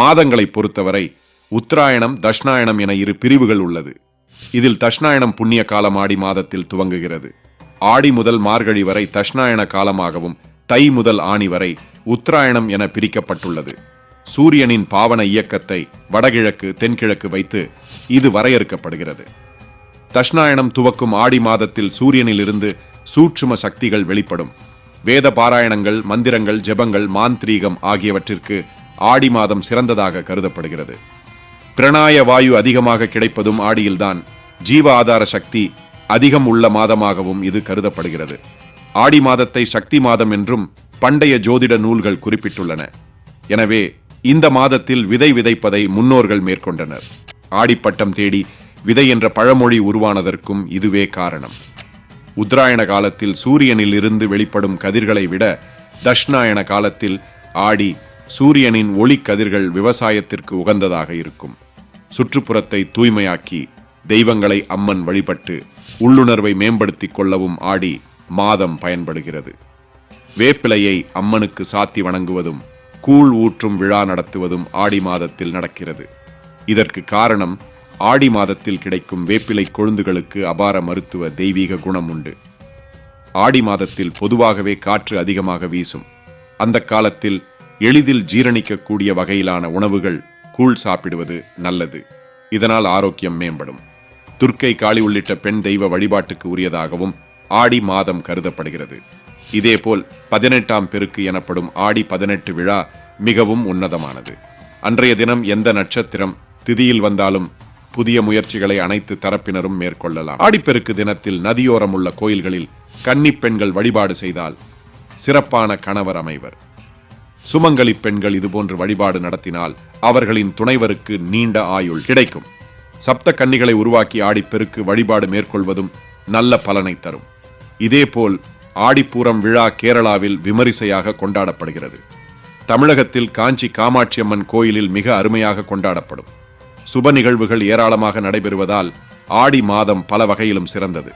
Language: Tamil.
மாதங்களை பொறுத்தவரை உத்தராயணம் தஷ்ணாயணம் என இரு பிரிவுகள் உள்ளது. இதில் தஷ்ணாயணம் புண்ணிய காலம் ஆடி மாதத்தில் துவங்குகிறது. ஆடி முதல் மார்கழி வரை தஷ்ணாயன காலமாகவும் தை முதல் ஆணி வரை உத்தராயணம் என பிரிக்கப்பட்டுள்ளது. சூரியனின் பாவன இயக்கத்தை வடகிழக்கு தென்கிழக்கு வைத்து இது வரையறுக்கப்படுகிறது. தஷ்ணாயணம் துவக்கும் ஆடி மாதத்தில் சூரியனிலிருந்து சூட்சும சக்திகள் வெளிப்படும். வேத பாராயணங்கள் மந்திரங்கள் ஜெபங்கள் மாந்திரீகம் ஆகியவற்றிற்கு ஆடி மாதம் சிறந்ததாக கருதப்படுகிறது. பிரணாய வாயு அதிகமாக கிடைப்பதும் ஆடியில்தான் ஜீவ ஆதார சக்தி அதிகம் உள்ள மாதமாகவும் இது கருதப்படுகிறது. ஆடி மாதத்தை சக்தி மாதம் என்றும் பண்டைய ஜோதிட நூல்கள் குறிப்பிட்டுள்ளன. எனவே இந்த மாதத்தில் விதை விதைப்பதை முன்னோர்கள் மேற்கொண்டனர். ஆடிப்பட்டம் தேடி விதை என்ற பழமொழி உருவானதற்கும் இதுவே காரணம். உத்தராயண காலத்தில் சூரியனில் இருந்து வெளிப்படும் கதிர்களை விட தஷ்ணாயன காலத்தில் ஆடி சூரியனின் ஒளி கதிர்கள் விவசாயத்திற்கு உகந்ததாக இருக்கும். சுற்றுப்புறத்தை தூய்மையாக்கி தெய்வங்களை அம்மன் வழிபட்டு உள்ளுணர்வை மேம்படுத்திக் கொள்ளவும் ஆடி மாதம் பயன்படுகிறது. வேப்பிலையை அம்மனுக்கு சாத்தி வணங்குவதும் கூழ் ஊற்றும் விழா நடத்துவதும் ஆடி மாதத்தில் நடக்கிறது. இதற்கு காரணம் ஆடி மாதத்தில் கிடைக்கும் வேப்பிலை கொழுந்துகளுக்கு அபார மருத்துவ தெய்வீக குணம் உண்டு. ஆடி மாதத்தில் பொதுவாகவே காற்று அதிகமாக வீசும். அந்த காலத்தில் எளிதில் ஜீரணிக்கக்கூடிய வகையிலான உணவுகள் கூழ் சாப்பிடுவது நல்லது. இதனால் ஆரோக்கியம் மேம்படும். துர்க்கை காளி உள்ளிட்ட பெண் தெய்வ வழிபாட்டுக்கு உரியதாகவும் ஆடி மாதம் கருதப்படுகிறது. இதேபோல் பதினெட்டாம் பெருக்கு எனப்படும் ஆடி பதினெட்டு விழா மிகவும் உன்னதமானது. அன்றைய தினம் எந்த நட்சத்திரம் திதியில் வந்தாலும் புதிய முயற்சிகளை அனைத்து தரப்பினரும் மேற்கொள்ளலாம். ஆடிப்பெருக்கு தினத்தில் நதியோரம் உள்ள கோயில்களில் கன்னிப் பெண்கள் வழிபாடு செய்தால் சிறப்பான கணவர் அமைவர். சுமங்கலி பெண்கள் இதுபோன்று வழிபாடு நடத்தினால் அவர்களின் துணைவருக்கு நீண்ட ஆயுள் கிடைக்கும். சப்த கன்னிகளை உருவாக்கி ஆடிப்பெருக்கு வழிபாடு மேற்கொள்வதும் நல்ல பலனை தரும். இதேபோல் ஆடிப்பூரம் விழா கேரளாவில் விமரிசையாக கொண்டாடப்படுகிறது. தமிழகத்தில் காஞ்சி காமாட்சியம்மன் கோயிலில் மிக அருமையாக கொண்டாடப்படும். சுப நிகழ்வுகள் ஏராளமாக நடைபெறுவதால் ஆடி மாதம் பல வகையிலும் சிறந்தது.